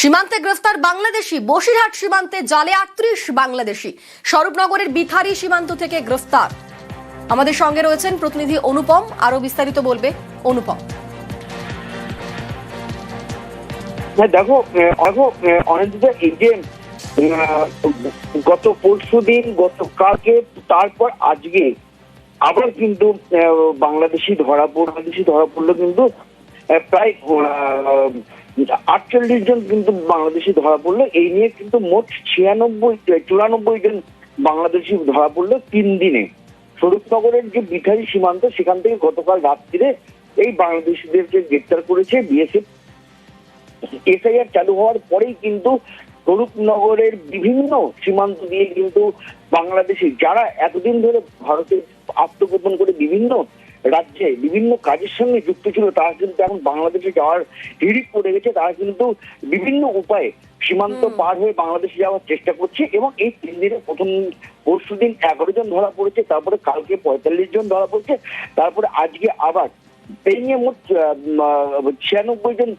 সীমান্তে গ্রেফতার বাংলাদেশি বসিরহাট সীমান্তে জালে আটত্রিশ বাংলাদেশি। স্বরূপনগরের বিথারি সীমান্ত থেকে গ্রেফতার। আমাদের সঙ্গে রয়েছেন প্রতিনিধি অনুপম আরও বিস্তারিত বলবে অনুপম। হ্যাঁ দেখো দেখো অনেকদিন আহ, গত পরশু দিন গত কালকে তারপর আজকে আবার কিন্তু বাংলাদেশি ধরা পড় বাংলাদেশি ধরা পড়ল কিন্তু প্রায় আটচল্লিশ জন কিন্তু বাংলাদেশি ধরা পড়ল, এই নিয়ে কিন্তু মোট ছিয়ানব্বই, চুরানব্বই জন বাংলাদেশি ধরা পড়ল তিন দিনে। স্বরূপনগরের যে সীমান্ত, সেখান থেকে গতকাল রাত্রিরে এই বাংলাদেশিদেরকে গ্রেপ্তার করেছে বিএসএফ। এসআইআর চালু হওয়ার পরেই কিন্তু স্বরূপনগরের বিভিন্ন সীমান্ত দিয়ে কিন্তু বাংলাদেশি, যারা এতদিন ধরে ভারতে আত্মগোপন করে বিভিন্ন রাজ্যে বিভিন্ন কাজের সঙ্গে যুক্ত ছিল তারা কিন্তু এখন বাংলাদেশে যাওয়ার হিড়িক পড়ে গেছে তারা কিন্তু বিভিন্ন উপায়ে সীমান্ত পার হয়ে বাংলাদেশে যাওয়ার চেষ্টা করছে এবং এই তিন দিনে প্রথম পরশু দিন এগারো জন ধরা পড়েছে তারপরে কালকে পঁয়তাল্লিশ জন ধরা পড়ছে তারপরে আজকে আবার এই নিয়ে মোট ছিয়ানব্বই জন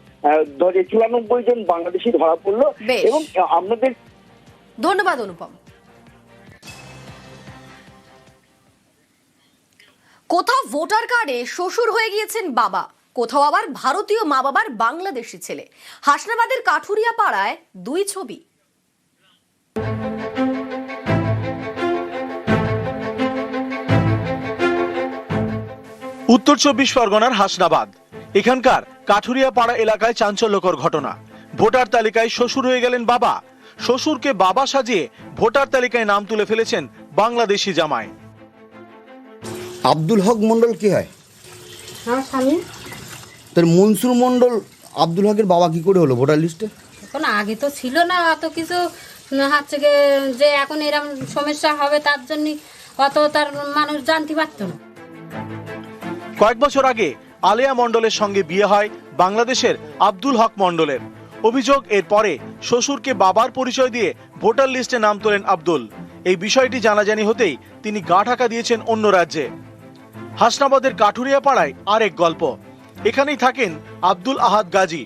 চুরানব্বই জন বাংলাদেশি ধরা পড়ল এবং আমাদের ধন্যবাদ অনুপম। কোথাও ভোটার কার্ডে শ্বশুর হয়ে গিয়েছেন বাবা। কোথাও আবার ভারতীয় মা বাবার বাংলাদেশি ছেলে। হাসনাবাদের কাঠুরিয়া পাড়ায় দুই ছবি। উত্তর চব্বিশ পরগনার হাসনাবাদ। এখানকার কাঠুরিয়া পাড়া এলাকায় চাঞ্চল্যকর ঘটনা। ভোটার তালিকায় শ্বশুর হয়ে গেলেন বাবা। শ্বশুরকে বাবা সাজিয়ে ভোটার তালিকায় নাম তুলে ফেলেছেন বাংলাদেশি জামাই। আব্দুল হক মণ্ডল কি হয়? আমার স্বামী। তার মনসুর মণ্ডল আব্দুল হকের বাবা কি করে হলো ভোটার লিস্টে? এখন আগে তো ছিল না অত কিছু। হচ্ছে গিয়ে যে এখন এরকম সমস্যা হবে তার জন্য অত তার মানুষ জানতে পারতো না। কয়েক বছর আগে আলেয়া মণ্ডলের সঙ্গে বিয়ে হয় বাংলাদেশের আব্দুল হক মণ্ডলের। অভিযোগ এর পরে শ্বশুরকে বাবার পরিচয় দিয়ে ভোটার লিস্টে নাম তোলেন আব্দুল। এই বিষয়টি জানাজানি হতেই তিনি গা ঢাকা দিয়েছেন অন্য রাজ্যে। হাসনাবাদের কাঠুরিয়া পাড়ায় আরেক গল্প। এখানেই থাকেন আব্দুল আহাদ গাজী।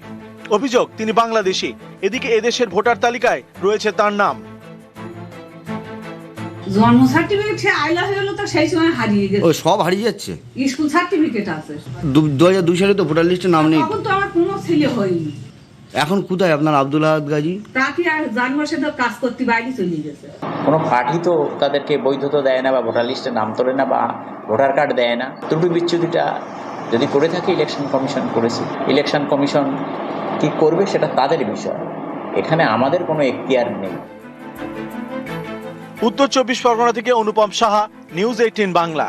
অভিযোগ তিনি বাংলাদেশি। এদিকে এদেশের ভোটার তালিকায় রয়েছে তার নাম। জন্ম সার্টিফিকেট সে আইলা হয়ে গেলো তো সেই সময় হারিয়ে ও সব হারিয়ে যাচ্ছে। স্কুল সার্টিফিকেট আছে। দু হাজার দুই সালে তো ভোটার লিস্টে নাম নেই। তখন তো আমার কোনো ছেলে হয়নি। এখন কোথায় আপনার আব্দুল আহাদ গাজী? তাকে আর জানুয়ার সাথে কাজ করতে বাইরে চলে গেছে। কোনো পার্টি তো তাদেরকে বৈধতা দেয় না বা ভোটার লিস্টে নাম তোলে না বা ভোটার কার্ড দেয় না। ত্রুটি বিচ্ছুতিটা যদি করে থাকে ইলেকশন কমিশন করেছে। ইলেকশন কমিশন কি করবে সেটা তাদের বিষয়। এখানে আমাদের কোনো এখতিয়ার নেই। উত্তর চব্বিশ পরগনা থেকে অনুপম সাহা নিউজ এইটিন বাংলা।